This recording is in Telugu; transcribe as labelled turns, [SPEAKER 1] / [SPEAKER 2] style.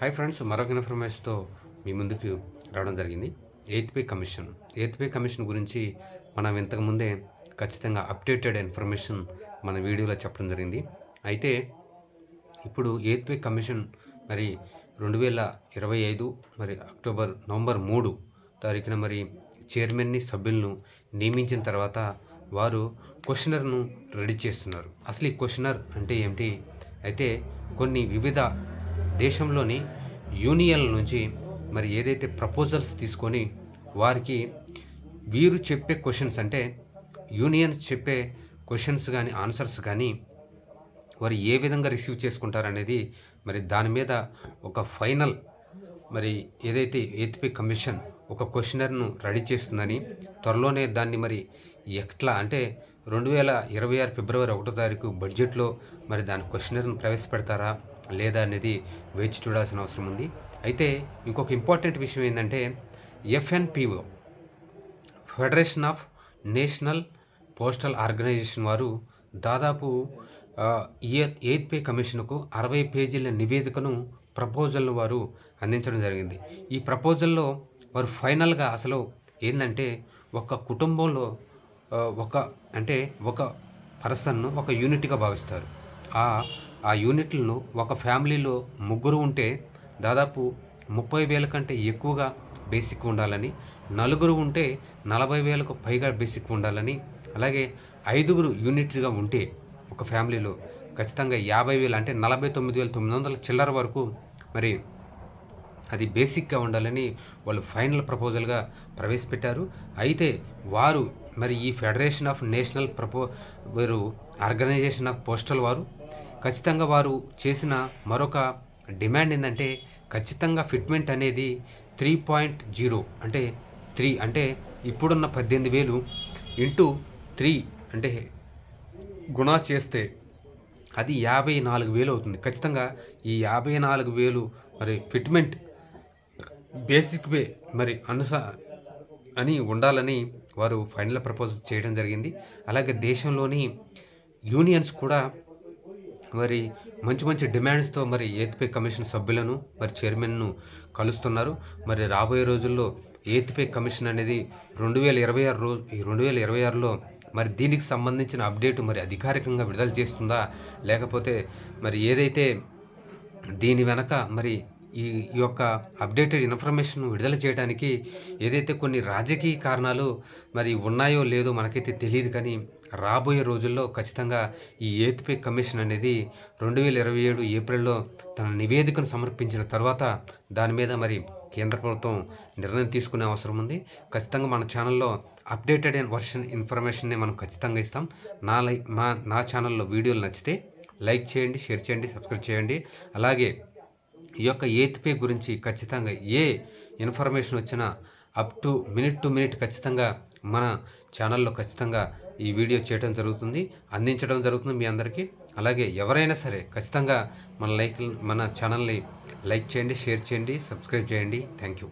[SPEAKER 1] హాయ్ ఫ్రెండ్స్ మరొక ఇన్ఫర్మేషన్తో మీ ముందుకు రావడం జరిగింది. Eighth pay commission eighth pay commission గురించి మనం ఇంతకుముందే ఖచ్చితంగా అప్డేటెడ్ ఇన్ఫర్మేషన్ మన వీడియోలో చెప్పడం జరిగింది. అయితే ఇప్పుడు ఎయిత్ పే కమిషన్ మరి రెండు వేల ఇరవై ఐదు మరి అక్టోబర్ నవంబర్ మూడు తారీఖున మరి చైర్మన్ని సభ్యులను నియమించిన తర్వాత వారు క్వశ్చనర్ను రెడీ చేస్తున్నారు. అసలు ఈ క్వశ్చనర్ అంటే ఏమిటి? అయితే కొన్ని వివిధ దేశంలోని యూనియన్ల నుంచి మరి ఏదైతే ప్రపోజల్స్ తీసుకొని వారికి వీరు చెప్పే క్వశ్చన్స్ అంటే యూనియన్స్ చెప్పే క్వశ్చన్స్ కానీ ఆన్సర్స్ కానీ వారు ఏ విధంగా రిసీవ్ చేసుకుంటారనేది మరి దాని మీద ఒక ఫైనల్ మరి ఏదైతే ఎయిత్పి కమిషన్ ఒక క్వశ్చనర్ను రెడీ చేస్తుందని త్వరలోనే దాన్ని మరి ఎట్లా అంటే రెండు వేల ఇరవై ఆరు ఫిబ్రవరి ఒకటో తారీఖు బడ్జెట్లో మరి దాని క్వశ్చనర్ను ప్రవేశపెడతారా? లేదా అనేది వేచి చూడాల్సిన అవసరం ఉంది. అయితే ఇంకొక ఇంపార్టెంట్ విషయం ఏంటంటే FNPO federation of national postal organisation వారు దాదాపు ఎయిత్ పే కమిషన్కు అరవై పేజీల నివేదికను ప్రపోజల్ను వారు అందించడం జరిగింది. ఈ ప్రపోజల్లో వారు ఫైనల్గా అసలు ఏంటంటే ఒక కుటుంబంలో ఒక అంటే ఒక పర్సన్ను ఒక యూనిట్గా భావిస్తారు. ఆ ఆ యూనిట్లను ఒక ఫ్యామిలీలో ముగ్గురు ఉంటే దాదాపు ముప్పై వేల కంటే ఎక్కువగా బేసిక్ ఉండాలని నలుగురు ఉంటే నలభై వేలకు పైగా బేసిక్ ఉండాలని అలాగే ఐదుగురు యూనిట్స్గా ఉంటే ఒక ఫ్యామిలీలో ఖచ్చితంగా యాభై వేలు అంటే నలభై తొమ్మిది వేల తొమ్మిది వందల చిల్లర వరకు మరి అది బేసిక్గా ఉండాలని వాళ్ళు ఫైనల్ ప్రపోజల్గా ప్రవేశపెట్టారు. అయితే వారు మరి ఈ ఫెడరేషన్ ఆఫ్ నేషనల్ ప్రపో వారు ఆర్గనైజేషన్ ఆఫ్ పోస్టల్ వారు ఖచ్చితంగా వారు చేసిన మరొక డిమాండ్ ఏంటంటే ఖచ్చితంగా ఫిట్మెంట్ అనేది త్రీ పాయింట్ జీరో అంటే త్రీ అంటే ఇప్పుడున్న పద్దెనిమిది వేలు ఇంటూ త్రీ అంటే గుణా చేస్తే అది యాభై నాలుగు వేలు అవుతుంది. ఖచ్చితంగా ఈ యాభై నాలుగు వేలు మరి ఫిట్మెంట్ బేసిక్ వే మరి అనుస అని ఉండాలని వారు ఫైనల్ ప్రపోజల్ చేయడం జరిగింది. అలాగే దేశంలోని యూనియన్స్ కూడా మరి మంచి మంచి డిమాండ్స్తో మరి ఏత్పే కమిషన్ సభ్యులను మరి చైర్మన్ను కలుస్తున్నారు. మరి రాబోయే రోజుల్లో ఏత్పే కమిషన్ అనేది రెండు వేల ఇరవై ఆరు రోజు ఈ రెండు వేల ఇరవై ఆరులో మరి దీనికి సంబంధించిన అప్డేట్ మరి అధికారికంగా విడుదల చేస్తుందా? లేకపోతే మరి ఏదైతే దీని వెనక మరి ఈ ఈ యొక్క అప్డేటెడ్ ఇన్ఫర్మేషన్ విడుదల చేయడానికి ఏదైతే కొన్ని రాజకీయ కారణాలు మరి ఉన్నాయో లేదో మనకైతే తెలియదు కానీ రాబోయే రోజుల్లో ఖచ్చితంగా ఈ ఏత్పే కమిషన్ అనేది రెండు వేల ఇరవై ఏడు ఏప్రిల్లో తన నివేదికను సమర్పించిన తర్వాత దాని మీద మరి కేంద్ర ప్రభుత్వం నిర్ణయం తీసుకునే అవసరం ఉంది. ఖచ్చితంగా మన ఛానల్లో అప్డేటెడ్ వర్షన్ ఇన్ఫర్మేషన్ని మనం ఖచ్చితంగా ఇస్తాం. నా లై మా నా ఛానల్లో వీడియోలు నచ్చితే లైక్ చేయండి షేర్ చేయండి సబ్స్క్రైబ్ చేయండి. అలాగే ఈ యొక్క ఎయిత్ పే గురించి ఖచ్చితంగా ఏ ఇన్ఫర్మేషన్ వచ్చినా up to minute to minute ఖచ్చితంగా మన ఛానల్లో ఖచ్చితంగా ఈ వీడియో చేయడం జరుగుతుంది అందించడం జరుగుతుంది మీ అందరికీ. అలాగే ఎవరైనా సరే ఖచ్చితంగా మన లైక్ మన ఛానల్ని లైక్ చేయండి షేర్ చేయండి సబ్స్క్రైబ్ చేయండి. Thank you.